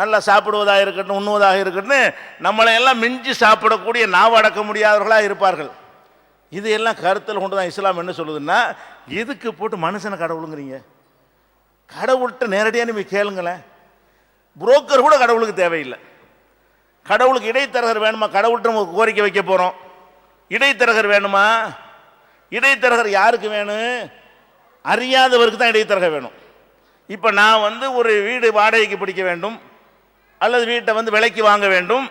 நல்லா சாப்பிடுவதாக இருக்கட்டும் உண்ணுவதாக இருக்கட்டும் நம்மளை எல்லாம் மிஞ்சி சாப்பிடக்கூடிய நாவடக்க முடியாதவர்களாக இருப்பார்கள். இது எல்லாம் கருத்தில் கொண்டு தான் இஸ்லாம் என்ன சொல்லுதுன்னா எதுக்கு போட்டு மனுஷனை கடவுளுங்கிறீங்க? கடவுள்கிட்ட நேரடியாக நீங்கள் கேளுங்களேன். புரோக்கர் கூட கடவுளுக்கு தேவையில்லை. கடவுளுக்கு இடைத்தரகர் வேணுமா? கடவுள்கிட்ட நமக்கு கோரிக்கை வைக்க போகிறோம் இடைத்தரகர் வேணுமா? இடைத்தரகர் யாருக்கு வேணும் அறியாதவருக்கு தான் இடைத்தரகர் வேணும். இப்போ நான் வந்து ஒரு வீடு வாடகைக்கு பிடிக்க வேண்டும். அல்லது வீட்டை வந்து விலைக்கு வாங்க வேண்டும்.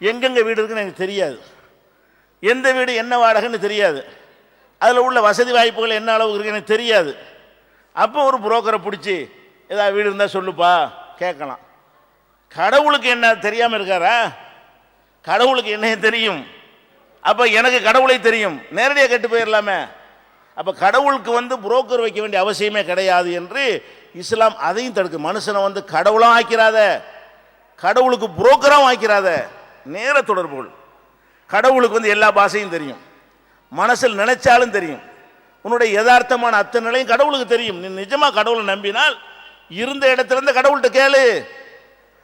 எங்கெங்கே வீடு இருக்குன்னு எனக்கு தெரியாது. எந்த வீடு என்ன வாடகைன்னு தெரியாது. அதில் உள்ள வசதி வாய்ப்புகள் என்ன அளவுக்கு இருக்குன்னு எனக்கு தெரியாது. அப்போ ஒரு புரோக்கரை பிடிச்சி ஏதாவது வீடு இருந்தால் சொல்லுப்பா கேட்கலாம். கடவுளுக்கு என்ன தெரியாமல் இருக்காரா? கடவுளுக்கு என்ன தெரியும்? அப்போ எனக்கு கடவுளை தெரியும். நேரடியாக கெட்டு போயிடலாமே அப்போ கடவுளுக்கு வந்து புரோக்கர் வைக்க வேண்டிய அவசியமே கிடையாது என்று இஸ்லாம் அதையும் தடுக்கு. மனுஷனை வந்து கடவுளும் ஆக்கிறாத. கடவுளுக்கு புரோக்கராக வாங்கிக்கிறாத. நேர தொடர்புகள். கடவுளுக்கு வந்து எல்லா பாஷையும் தெரியும். மனசில் நினைச்சாலும் தெரியும். உன்னுடைய யதார்த்தமான அத்தனை நிலையும் கடவுளுக்கு தெரியும். நீ நிஜமாக கடவுளை நம்பினால் இருந்த இடத்துலேருந்து கடவுள்கிட்ட கேளு.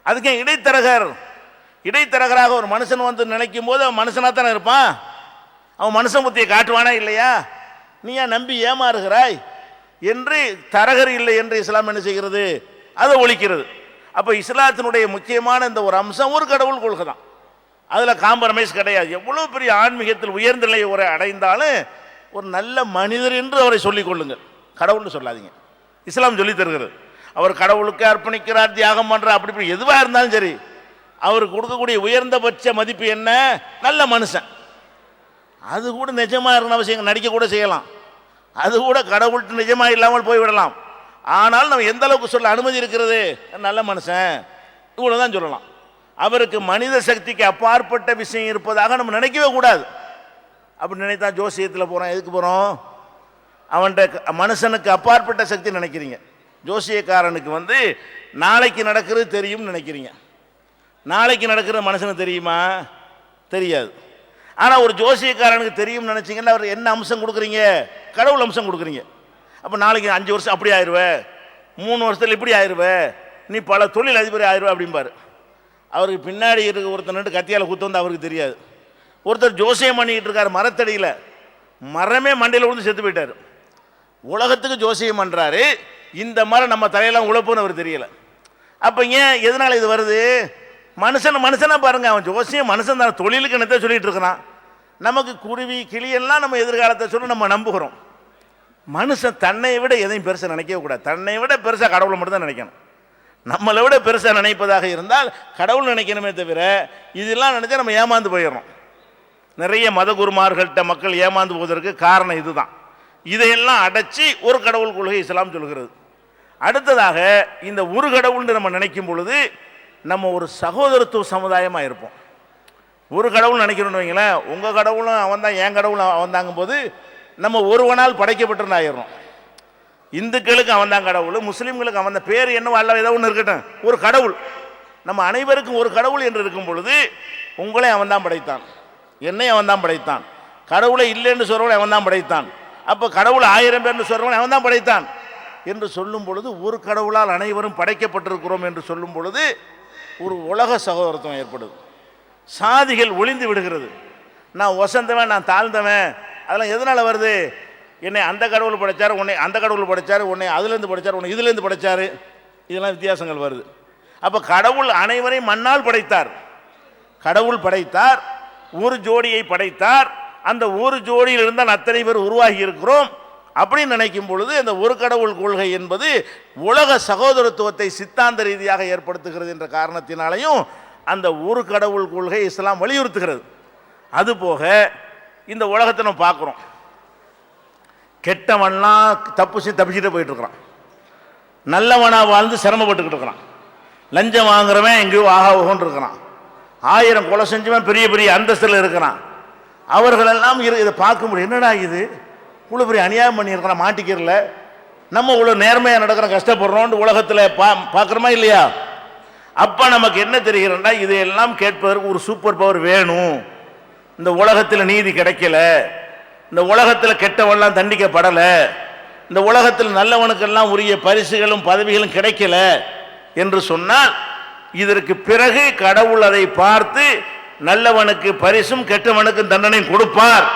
அதுக்கு ஏன் இடைத்தரகர்? இடைத்தரகராக ஒரு மனுஷன் வந்து நினைக்கும் போது அவன் மனுஷனாக தானே இருப்பான்? அவன் மனுஷன் புத்தியை காட்டுவானா இல்லையா? நீ ஏன் நம்பி ஏமாறுகிறாய்? என்று தரகர் இல்லை என்று இஸ்லாம் என்ன செய்கிறது? அதை ஒழிக்கிறது. அப்போ இஸ்லாத்தினுடைய முக்கியமான இந்த ஒரு அம்சம் ஒரு கடவுள் கொள்கை தான் அதில் காம்ப்ரமைஸ் கிடையாது. எவ்வளோ பெரிய ஆன்மீகத்தில் உயர்ந்த நிலையை ஒரு அடைந்தாலும் ஒரு நல்ல மனிதர் என்று அவரை சொல்லிக் கொள்ளுங்கள். கடவுள்னு சொல்லாதீங்க. இஸ்லாம் சொல்லி தருகிறது. அவர் கடவுளுக்கு அர்ப்பணிக்கிறார் தியாகம் பண்ணுறார் அப்படி இப்படி எதுவாக இருந்தாலும் சரி அவர் கொடுக்கக்கூடிய உயர்ந்தபட்ச மதிப்பு என்ன? நல்ல மனுஷன். அது கூட நிஜமாக இருக்கிற அவசியம் நடிக்க கூட செய்யலாம். அது கூட கடவுள்கிட்ட நிஜமாக இல்லாமல் போய்விடலாம். ஆனால் நம்ம எந்த அளவுக்கு சொல்ல அனுமதி இருக்கிறது? நல்ல மனுஷன். இவ்வளோ தான் சொல்லலாம். அவருக்கு மனித சக்திக்கு அப்பாற்பட்ட விஷயம் இருப்பதாக நம்ம நினைக்கவே கூடாது. அப்படி நினைத்தா ஜோசியத்தில் போகிறோம் எதுக்கு போகிறோம் அவன்கிட்ட மனுஷனுக்கு அப்பாற்பட்ட சக்தி நினைக்கிறீங்க. ஜோசியக்காரனுக்கு வந்து நாளைக்கு நடக்கிறது தெரியும்னு நினைக்கிறீங்க. நாளைக்கு நடக்கிற மனுஷனுக்கு தெரியுமா? தெரியாது. ஆனால் ஒரு ஜோசியக்காரனுக்கு தெரியும்னு நினச்சிங்கன்னா அவர் என்ன அம்சம் கொடுக்குறீங்க? கடவுள் அம்சம் கொடுக்குறீங்க. அப்போ நாளைக்கு அஞ்சு வருஷம் அப்படி ஆயிடுவேன் மூணு வருஷத்தில் இப்படி ஆயிடுவேன் நீ பல தொழில் அதிபர் ஆயிடுவே அப்படிம்பாரு. அவருக்கு பின்னாடி இருக்க ஒருத்தர் கத்தியால் குத்து வந்து அவருக்கு தெரியாது. ஒருத்தர் ஜோசியம் பண்ணிக்கிட்டு இருக்கார் மரத்தடியில். மரமே மண்டையில் விழுந்து செத்து போயிட்டார். உலகத்துக்கு ஜோசியம் பண்ணுறாரு இந்த மரம் நம்ம தலையெல்லாம் உழப்புன்னு அவர் தெரியலை. அப்போ ஏன் எதனால் இது வருது? மனுஷன் மனுஷனாக பாருங்கள் அவன் ஜோசியம் மனுஷன் தான். தொழிலுக்கு என்னத்தை சொல்லிகிட்டு இருக்கிறான் நமக்கு குருவி கிளியெல்லாம் நம்ம எதிர்காலத்தை சொல்லி நம்ம நம்புகிறோம். மனுஷன் தன்னை விட எதையும் பெருசாக நினைக்கவே கூடாது. தன்னை விட பெருசாக கடவுளை மட்டும் தான் நினைக்கணும். நம்மளை விட பெருசாக நினைப்பதாக இருந்தால் கடவுள் நினைக்கணுமே தவிர இதெல்லாம் நினச்சா நம்ம ஏமாந்து போயிடுறோம். நிறைய மத குருமார்கள்ட்ட மக்கள் ஏமாந்து போவதற்கு காரணம் இதுதான். இதையெல்லாம் அடைச்சி ஒரு கடவுள் கொள்கை இஸ்லாம் சொல்கிறது. அடுத்ததாக இந்த ஒரு கடவுள்னு நம்ம நினைக்கும் பொழுது நம்ம ஒரு சகோதரத்துவ சமுதாயமாக இருப்போம். ஒரு கடவுள் நினைக்கிறோன்னு வைங்களேன் உங்கள் கடவுளும் அவன் தான் என் கடவுளும் அவன் தாங்கும் போது நம்ம ஒருவனால் படைக்கப்பட்டுன்னு ஆயிடுறோம் இந்துக்களுக்கு அவன் தான் கடவுள் முஸ்லீம்களுக்கு அவன் தான். பேர் என்னவோ அல்ல ஏதோ ஒன்று இருக்கட்டும். ஒரு கடவுள். நம்ம அனைவருக்கும் ஒரு கடவுள் என்று இருக்கும் பொழுது உங்களை அவன் தான் படைத்தான். என்னை அவன் தான் படைத்தான். கடவுளை இல்லைன்னு சொல்கிறவன் அவன் தான் படைத்தான். அப்போ கடவுள் ஆயிரம் பேர்னு சொல்கிறவன் அவன் தான் படைத்தான். என்று சொல்லும் பொழுது ஒரு கடவுளால் அனைவரும் படைக்கப்பட்டிருக்கிறோம் என்று சொல்லும் பொழுது ஒரு உலக சகோதரத்துவம் ஏற்படுது. சாதிகள் ஒளிந்து விடுகிறது. நான் வசந்தவன் நான் தாழ்ந்தவன் அதெல்லாம் எதனால் வருது? என்னை அந்த கடவுள் படைச்சார் உன்னை அந்த கடவுள் படைச்சார் உன்னை அதுலேருந்து படைச்சார் உன்னை இதுலேருந்து படைத்தார் இதெல்லாம் வித்தியாசங்கள் வருது. அப்போ கடவுள் அனைவரையும் மண்ணால் படைத்தார். கடவுள் படைத்தார் ஒரு ஜோடியை படைத்தார். அந்த ஒரு ஜோடியில் இருந்தால் அத்தனை பேர் உருவாகி இருக்கிறோம். அப்படின்னு நினைக்கும் பொழுது இந்த ஒரு கடவுள் கொள்கை என்பது உலக சகோதரத்துவத்தை சித்தாந்த ரீதியாக ஏற்படுத்துகிறது என்ற காரணத்தினாலையும் அந்த ஒரு கடவுள் கொள்கை இஸ்லாம் வலியுறுத்துகிறது. அதுபோக இந்த உலகத்தை நம்ம பார்க்குறோம். கெட்டவன்லாம் தப்பு தப்பிச்சுட்டு போயிட்டுருக்குறான் நல்லவனாக வாழ்ந்து சிரமப்பட்டுக்கிட்டு இருக்கிறான். லஞ்சம் வாங்குறவன் எங்கேயோ ஆகா ஓகோன்னு இருக்கிறான். ஆயிரம் கொலை செஞ்சவன் பெரிய பெரிய அந்தஸ்தில் இருக்கிறான். அவர்களெல்லாம் இரு இதை பார்க்க முடியும். என்னடா இது? இவ்வளோ பெரிய அநியாயம் பண்ணியிருக்கிறான் மாட்டிக்கிறல. நம்ம இவ்வளோ நேர்மையாக நடக்கிற கஷ்டப்படுறோம்னு உலகத்தில் பா பார்க்குறோமா இல்லையா? அப்போ நமக்கு என்ன தெரிகிறோம்னா இதையெல்லாம் கேட்பதற்கு ஒரு சூப்பர் பவர் வேணும். இந்த உலகத்தில் நீதி கிடைக்கல. இந்த உலகத்தில் கெட்டவெல்லாம் தண்டிக்கப்படலை. இந்த உலகத்தில் நல்லவனுக்கெல்லாம் உரிய பரிசுகளும் பதவிகளும் கிடைக்கல என்று சொன்னால் இதற்கு பிறகு கடவுள் அதை பார்த்து நல்லவனுக்கு பரிசும் கெட்டவனுக்கு தண்டனையும் கொடுப்பார்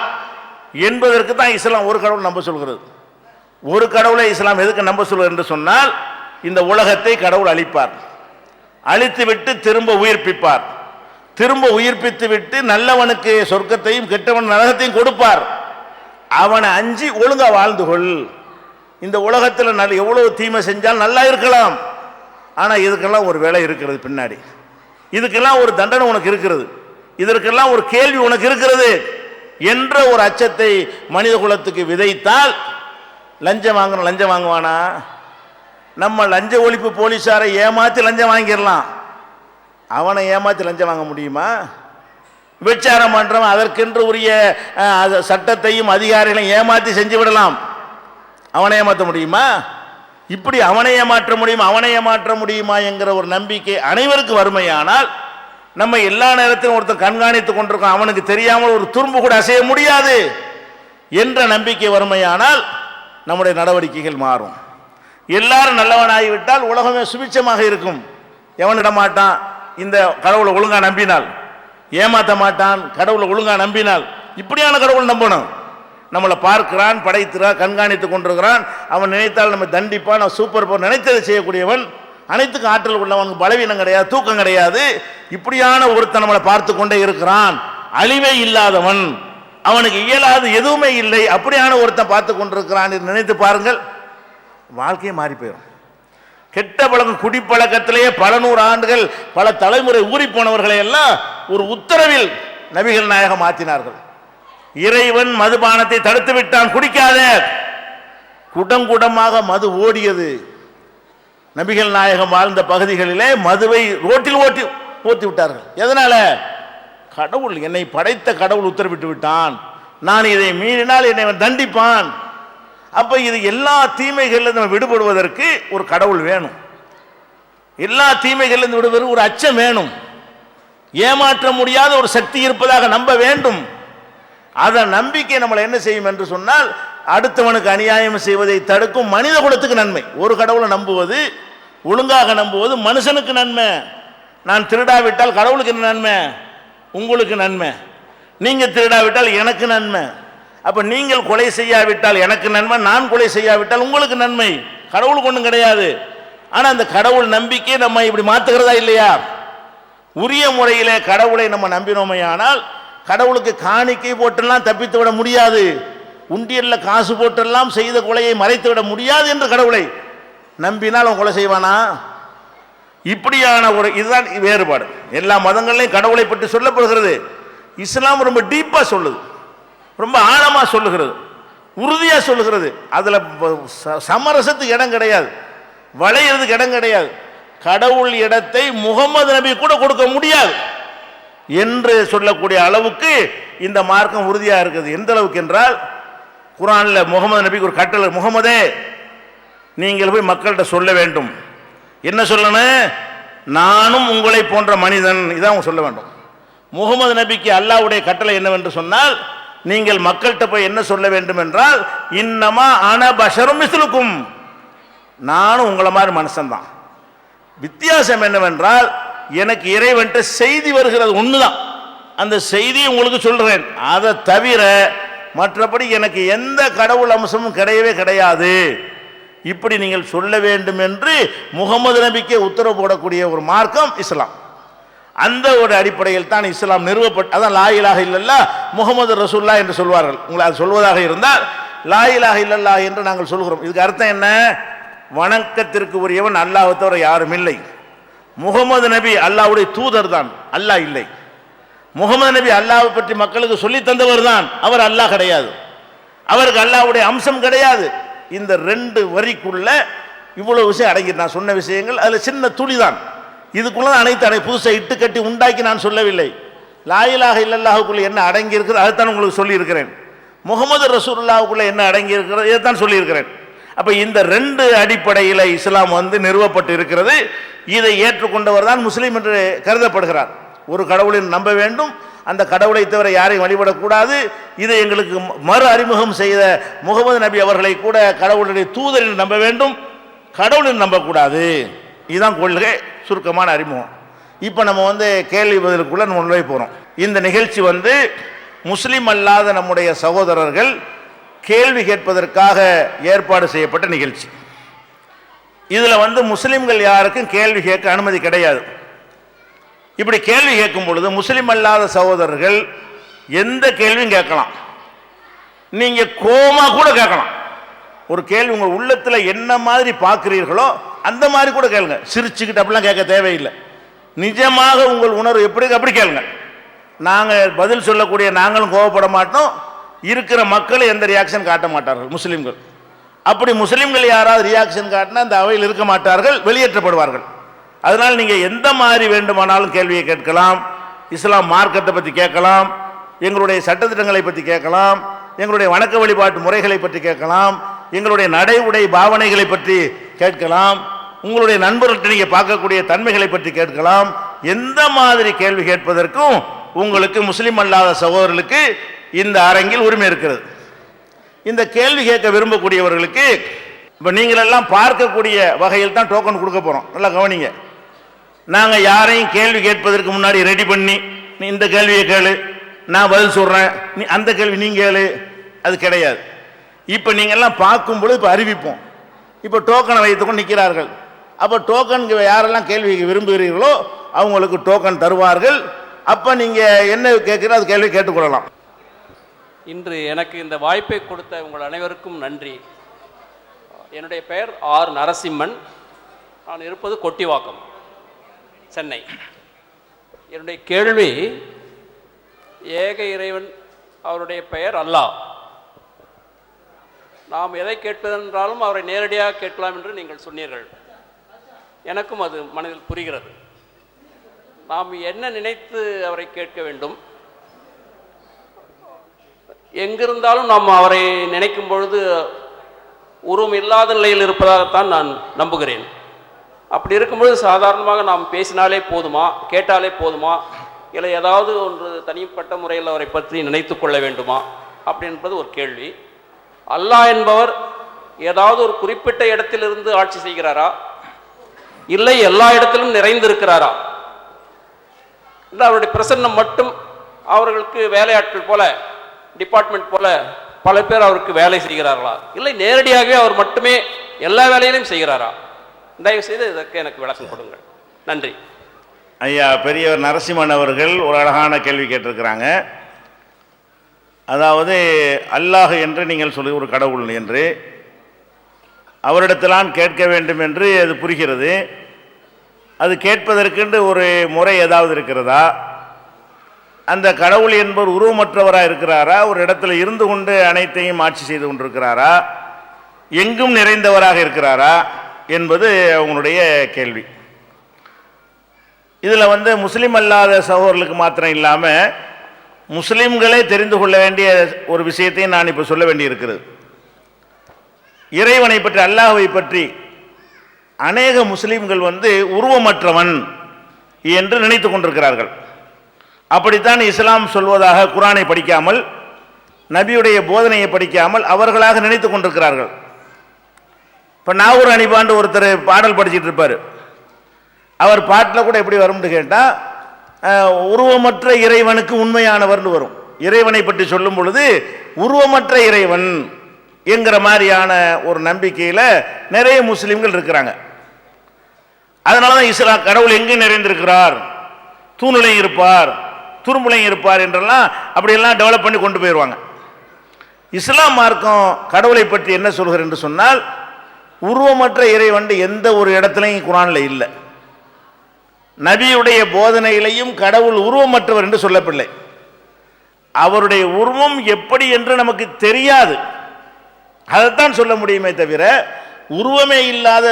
என்பதற்கு தான் இஸ்லாம் ஒரு கடவுள் நம்ப சொல்கிறது. ஒரு கடவுளை இஸ்லாம் எதுக்கு நம்ப சொல்கிறது என்று சொன்னால் இந்த உலகத்தை கடவுள் அழிப்பார். அழித்துவிட்டு திரும்ப உயிர்ப்பிப்பார். திரும்ப உயிர்ப்பித்து விட்டு நல்லவனுக்கு சொர்க்கத்தையும் கெட்டவன் நரகத்தையும் கொடுப்பார். அவனை அஞ்சி ஒழுங்கா வாழ்ந்து கொள். இந்த உலகத்தில் நல்ல எவ்வளவு தீமை செஞ்சால் நல்லா இருக்கலாம். ஆனால் இதுக்கெல்லாம் ஒரு வேலை இருக்கிறது பின்னாடி. இதுக்கெல்லாம் ஒரு தண்டனை உனக்கு இருக்கிறது. இதற்கெல்லாம் ஒரு கேள்வி உனக்கு இருக்கிறது என்ற ஒரு அச்சத்தை மனித குலத்துக்கு விதைத்தால் லஞ்சம் வாங்கணும் லஞ்சம் வாங்குவானா? நம்ம லஞ்ச ஒழிப்பு போலீஸாரை ஏமாத்தி லஞ்சம் வாங்கிடலாம். அவனை ஏமாற்றி லஞ்சம் வாங்க முடியுமா? விபச்சாரம் பண்ணுறவன் அதற்கென்று உரிய அது சட்டத்தையும் அதிகாரிகளையும் ஏமாற்றி செஞ்சு விடலாம். அவனை ஏமாற்ற முடியுமா? இப்படி அவனை ஏமாற்ற முடியுமா அவனை ஏமாற்ற முடியுமா என்கிற ஒரு நம்பிக்கை அனைவருக்கு வறுமையானால் நம்ம எல்லா நேரத்திலும் ஒருத்தர் கண்காணித்துக் கொண்டிருக்கோம் அவனுக்கு தெரியாமல் ஒரு துரும்பு கூட அசைய முடியாது என்ற நம்பிக்கை வறுமையானால் நம்முடைய நடவடிக்கைகள் மாறும். எல்லாரும் நல்லவனாகிவிட்டால் உலகமே சுபிச்சமாக இருக்கும். எவன் இடமாட்டான்? இந்த கடவுளை ஒழுங்கா நம்பினால். ஏமாத்த மாட்டான் கடவுளை ஒழுங்கா நம்பினால். இப்படியான கடவுள் நம்பணும். நம்மளை பார்க்கிறான் படைத்திறான் கண்காணித்துக் கொண்டிருக்கிறான். அவன் நினைத்தால் நம்ம தண்டிப்பான் அவன் சூப்பர் பவர் நினைத்ததை செய்யக்கூடியவன். அனைத்துக்கும் ஆற்றல் உள்ளவனுக்கு பலவீனம் கிடையாது தூக்கம் கிடையாது. இப்படியான ஒருத்தன் நம்மளை பார்த்து கொண்டே இருக்கிறான். அழிவே இல்லாதவன். அவனுக்கு இயலாது எதுவுமே இல்லை. அப்படியான ஒருத்தன் பார்த்து கொண்டிருக்கிறான் என்று நினைத்து பாருங்கள். வாழ்க்கையே மாறி போயிடும் கெட்ட பழக்கம் குடிப்பழக்கத்திலேயே பல நூறு ஆண்டுகள் பல தலைமுறை ஊறி போனவர்களை எல்லாம் ஒரு உத்தரவில் நபிகள் நாயகம் மாற்றினார்கள். இறைவன் மதுபானத்தை தடுத்து விட்டான் குடிக்காத. குடங்குடமாக மது ஓடியது. நபிகள் நாயகம் வாழ்ந்த பகுதிகளிலே மதுவை ரோட்டில் ஓட்டி ஊத்தி விட்டார்கள். எதனால? கடவுள் என்னை படைத்த கடவுள் உத்தரவிட்டு விட்டான். நான் இதை மீறினால் என்னை தண்டிப்பான். அப்போ இது எல்லா தீமைகள்லேருந்து நம்ம விடுபடுவதற்கு ஒரு கடவுள் வேணும். எல்லா தீமைகள்லேருந்து விடுவதற்கு ஒரு அச்சம் வேணும். ஏமாற்ற முடியாத ஒரு சக்தி இருப்பதாக நம்ப வேண்டும். அதை நம்பிக்கை நம்மளை என்ன செய்யும் என்று சொன்னால் அடுத்தவனுக்கு அநியாயம் செய்வதை தடுக்கும் மனித குலத்துக்கு நன்மை. ஒரு கடவுளை நம்புவது ஒழுங்காக நம்புவது மனுஷனுக்கு நன்மை. நான் திருடாவிட்டால் கடவுளுக்கு என்ன நன்மை? உங்களுக்கு நன்மை. நீங்கள் திருடாவிட்டால் எனக்கு நன்மை. அப்ப நீங்கள் கொலை செய்யாவிட்டால் எனக்கு நன்மை நான் கொலை செய்யாவிட்டால் உங்களுக்கு நன்மை. கடவுளுக்கு ஒன்றும் கிடையாது. ஆனா அந்த கடவுள் நம்பிக்கை நம்ம இப்படி மாத்துகிறதா இல்லையா? உரிய முறையிலே கடவுளை நம்ம நம்பினோமையானால் கடவுளுக்கு காணிக்கை போட்டெல்லாம் தப்பித்து விட முடியாது. உண்டியல்ல காசு போட்டெல்லாம் செய்த கொலையை மறைத்து விட முடியாது என்று கடவுளை நம்பினால் அவன் கொலை செய்வானா? இப்படியான ஒரு இதுதான் வேறுபாடு. எல்லா மதங்கள்லையும் கடவுளை பற்றி சொல்லப்படுகிறது. இஸ்லாம் ரொம்ப டீப்பா சொல்லுது. ரொம்ப ஆழமாக சொல்லுகிறது. உறுதியாக சொல்லுகிறது. அதில் ச- சமரசத்துக்கு இடம் கிடையாது. வளையிறதுக்கு இடம் கிடையாது. கடவுள் இடத்தை முகமது நபி கூட கொடுக்க முடியாது. என்று சொல்லக்கூடிய அளவுக்கு இந்த மார்க்கம் உறுதியாக இருக்குது. எந்த அளவுக்கு என்றால் குரானில் முகமது நபிக்கு ஒரு கட்டளை முகமதே நீங்கள் போய் மக்கள்கிட்ட சொல்ல வேண்டும். என்ன சொல்லணும்? நானும் உங்களை போன்ற மனிதன். இதான் சொல்ல வேண்டும். முகமது நபிக்கு அல்லாவுடைய கட்டளை என்னவென்று சொன்னால் நீங்கள் மக்கள்கிட்ட போய் என்ன சொல்ல வேண்டும் என்றால் இன்னமா அனபஷரும் மிஸ்லுக்கும். நானும் உங்களை மாதிரி மனுஷன்தான். வித்தியாசம் என்னவென்றால் எனக்கு இறைவன்ட்ட செய்தி வருகிறது ஒண்ணுதான். அந்த செய்தியை உங்களுக்கு சொல்றேன். அதை தவிர மற்றபடி எனக்கு எந்த கடவுள் அம்சமும் கிடையவே கிடையாது. இப்படி நீங்கள் சொல்ல வேண்டும் என்று முகமது நபிக்கே உத்தரவு போடக்கூடிய ஒரு மார்க்கம் இஸ்லாம். அந்த ஒரு அடிப்படையில் தான் இஸ்லாம் நிறுவப்பட்ட அதான் லாயிலாக இல்லல்லா முகமது ரசூல்லா என்று சொல்வார்கள். உங்களை அது சொல்வதாக இருந்தால் லாயிலாக இல்லல்லா என்று நாங்கள் சொல்கிறோம். இதுக்கு அர்த்தம் என்ன? வணக்கத்திற்கு உரியவன் அல்லாஹ் தவிர யாரும் இல்லை. முகமது நபி அல்லாஹ்வுடைய தூதர் தான். அல்லாஹ் இல்லை. முகமது நபி அல்லாவை பற்றி மக்களுக்கு சொல்லி தந்தவர் தான். அவர் அல்லாஹ் கிடையாது. அவருக்கு அல்லாஹ்வுடைய அம்சம் கிடையாது. இந்த ரெண்டு வரிக்குள்ள இவ்வளவு விஷயம் அடங்கி நான் சொன்ன விஷயங்கள் அதில் சின்ன துளி தான். இதுக்குள்ள அனைத்து அடை புதுசை இட்டு கட்டி உண்டாக்கி நான் சொல்லவில்லை. லாயிலாக இல்லல்லாஹுக்குள்ளே என்ன அடங்கி இருக்கிறது அதைத்தான் உங்களுக்கு சொல்லியிருக்கிறேன். முகமது ரசூல்லாவுக்குள்ளே என்ன அடங்கி இருக்கிறது இதைத்தான் சொல்லியிருக்கிறேன். அப்போ இந்த ரெண்டு அடிப்படையில் இஸ்லாம் வந்து நிறுவப்பட்டு இருக்கிறது இதை ஏற்றுக்கொண்டவர் தான் முஸ்லீம் என்று கருதப்படுகிறார். ஒரு கடவுளின் நம்ப வேண்டும். அந்த கடவுளை தவிர யாரையும் வழிபடக்கூடாது. இதை எங்களுக்கு மறு அறிமுகம் செய்த முகமது நபி அவர்களை கூட கடவுளுடைய தூதரில் நம்ப வேண்டும். கடவுளில் நம்பக்கூடாது. இதுதான் கொள்கை. சுருக்கமான அறிமுகம். இப்போ நம்ம வந்து கேள்வி பதிலுக்குள்ளே நம்ம உள்ளே போகிறோம் இந்த நிகழ்ச்சி வந்து முஸ்லீம் அல்லாத நம்முடைய சகோதரர்கள் கேள்வி கேட்பதற்காக ஏற்பாடு செய்யப்பட்ட நிகழ்ச்சி. இதில் வந்து முஸ்லீம்கள் யாருக்கும் கேள்வி கேட்க அனுமதி கிடையாது. இப்படி கேள்வி கேட்கும் பொழுது முஸ்லீம் அல்லாத சகோதரர்கள் எந்த கேள்வியும் கேட்கலாம். நீங்கள் கோமா கூட கேட்கலாம். ஒரு கேள்வி உங்கள் உள்ளத்தில் என்ன மாதிரி பார்க்குறீர்களோ அந்த மாதிரி கூட கேளுங்க. சிரிச்சுக்கிட்டு அப்படிலாம் கேட்க தேவையில்லை. நிஜமாக உங்கள் உணர்வு எப்படி அப்படி கேளுங்க. நாங்கள் பதில் சொல்லக்கூடிய நாங்களும் கோவப்பட மாட்டோம். இருக்கிற மக்கள் எந்த ரியாக்ஷன் காட்ட மாட்டார்கள்? முஸ்லீம்கள். அப்படி முஸ்லீம்கள் யாராவது ரியாக்ஷன் காட்டினா அந்த அவையில் இருக்க மாட்டார்கள் வெளியேற்றப்படுவார்கள். அதனால் நீங்கள் எந்த மாதிரி வேண்டுமானாலும் கேள்வியை கேட்கலாம். இஸ்லாம் மார்க்கத்தை பற்றி கேட்கலாம். எங்களுடைய சட்டத்திட்டங்களை பற்றி கேட்கலாம். எங்களுடைய வணக்க வழிபாட்டு முறைகளை பற்றி கேட்கலாம். எங்களுடைய நடை உடை பாவனைகளை பற்றி கேட்கலாம். உங்களுடைய நண்பர்கள்ட்ட நீங்கள் பார்க்கக்கூடிய தன்மைகளை பற்றி கேட்கலாம். எந்த மாதிரி கேள்வி கேட்பதற்கும் உங்களுக்கு முஸ்லீம் அல்லாத சகோதரர்களுக்கு இந்த அரங்கில் உரிமை இருக்கிறது. இந்த கேள்வி கேட்க விரும்பக்கூடியவர்களுக்கு இப்போ நீங்களெல்லாம் பார்க்கக்கூடிய வகையில் தான் டோக்கன் கொடுக்க போகிறோம் நல்லா கவனிங்க. நாங்கள் யாரையும் கேள்வி கேட்பதற்கு முன்னாடி ரெடி பண்ணி நீ இந்த கேள்வியை கேளு நான் பதில் சொல்கிறேன் நீ அந்த கேள்வி நீங்கள் கேளு. அது கிடையாது. இப்போ நீங்கள்லாம் பார்க்கும்பொழுது பார்க்கும் பொழுது இப்போ அறிவிப்போம். இப்போ டோக்கனை வைத்துக்கொண்டு நிற்கிறார்கள். அப்போ டோக்கன் யாரெல்லாம் கேள்விக்கு விரும்புகிறீர்களோ அவங்களுக்கு டோக்கன் தருவார்கள். அப்போ நீங்கள் என்ன கேட்குறோ அது கேள்வி கேட்டுக்கொள்ளலாம். இன்று எனக்கு இந்த வாய்ப்பை கொடுத்த உங்கள் அனைவருக்கும் நன்றி. என்னுடைய பெயர் ஆர் நரசிம்மன். நான் இருப்பது கொட்டிவாக்கம் சென்னை. என்னுடைய கேள்வி ஏக இறைவன் அவருடைய பெயர் அல்லாஹ் நாம் எதை கேட்பதென்றாலும் அவரை நேரடியாக கேட்கலாம் என்று நீங்கள் சொன்னீர்கள். எனக்கும் அது மனதில் புரிகிறது. நாம் என்ன நினைத்து அவரை கேட்க வேண்டும்? எங்கிருந்தாலும் நாம் அவரை நினைக்கும் பொழுது உருவம் இல்லாத நிலையில் இருப்பதாகத்தான் நான் நம்புகிறேன். அப்படி இருக்கும்பொழுது சாதாரணமாக நாம் பேசினாலே போதுமா கேட்டாலே போதுமா இல்லை ஏதாவது ஒன்று தனிப்பட்ட முறையில் அவரை பற்றி நினைத்து கொள்ள வேண்டுமா அப்படி என்பது ஒரு கேள்வி. அல்லாஹ் என்பவர் ஏதாவது ஒரு குறிப்பிட்ட இடத்திலிருந்து ஆட்சி செய்கிறாரா? இல்லை எல்லா இடத்திலும் நிறைந்திருக்கிறாரா? இல்லை அவருடைய பிரசன்னம் மட்டும் அவர்களுக்கு வேலையாட்கள் போல டிபார்ட்மெண்ட் போல பல பேர் அவருக்கு வேலை செய்கிறார்களா? இல்லை நேரடியாகவே அவர் மட்டுமே எல்லா வேலையிலும் செய்கிறாரா? தயவு செய்து இதற்கு எனக்கு விளக்கம் கொடுங்கள். நன்றி. ஐயா பெரியவர் நரசிம்மன் அவர்கள் ஒரு அழகான கேள்வி கேட்டிருக்கிறாங்க. அதாவது அல்லாஹ் என்று நீங்கள் சொல்லி ஒரு கடவுள் என்று. அவரிடத்திலான் கேட்க வேண்டும் என்று அது புரிகிறது. அது கேட்பதற்கென்று ஒரு முறை ஏதாவது இருக்கிறதா? அந்த கடவுள் என்பவர் உருவமற்றவராக இருக்கிறாரா? ஒரு இடத்துல இருந்து கொண்டு அனைத்தையும் ஆட்சி செய்து கொண்டிருக்கிறாரா? எங்கும் நிறைந்தவராக இருக்கிறாரா? என்பது அவங்களுடைய கேள்வி. இதில் வந்து முஸ்லீம் அல்லாத சகோதரர்களுக்கு மாத்திரம் இல்லாமல் முஸ்லீம்களே தெரிந்து கொள்ள வேண்டிய ஒரு விஷயத்தையும் நான் இப்போ சொல்ல வேண்டியிருக்கிறது. இறைவனை பற்றி அல்லாஹுவை பற்றி அநேக முஸ்லீம்கள் வந்து உருவமற்றவன் என்று நினைத்து கொண்டிருக்கிறார்கள். அப்படித்தான் இஸ்லாம் சொல்வதாக குரானை படிக்காமல் நபியுடைய போதனையை படிக்காமல் அவர்களாக நினைத்து கொண்டிருக்கிறார்கள். இப்போ நாகூர் அணிபாண்டு ஒருத்தர் பாடல் படிச்சிட்டு இருப்பார். அவர் பாட்டில் கூட எப்படி வரும்னு கேட்டால் உருவமற்ற இறைவனுக்கு உண்மையானவர்னு வரும். இறைவனை பற்றி சொல்லும் பொழுது உருவமற்ற இறைவன் என்கிற மாதிரியான ஒரு நம்பிக்கையில் நிறைய முஸ்லீம்கள் இருக்கிறாங்க. அதனால தான் இஸ்லாம் கடவுள் எங்கே நிறைந்திருக்கிறார்? தூணுலையும் இருப்பார் துரும்புலையும் இருப்பார் என்றெல்லாம் அப்படியெல்லாம் டெவலப் பண்ணி கொண்டு போயிடுவாங்க இஸ்லாம் மார்க்கம் கடவுளை பற்றி என்ன சொல்கிறார் என்று சொன்னால் உருவமற்ற இறைவன் எந்த ஒரு இடத்துலையும் குரானில் இல்லை. நபியுடைய போதனையிலையும் கடவுள் உருவமற்றவர் என்று சொல்லப்பில்லை அவருடைய உருவம் எப்படி என்று நமக்கு தெரியாது. அதைத்தான் சொல்ல முடியுமே தவிர உருவமே இல்லாத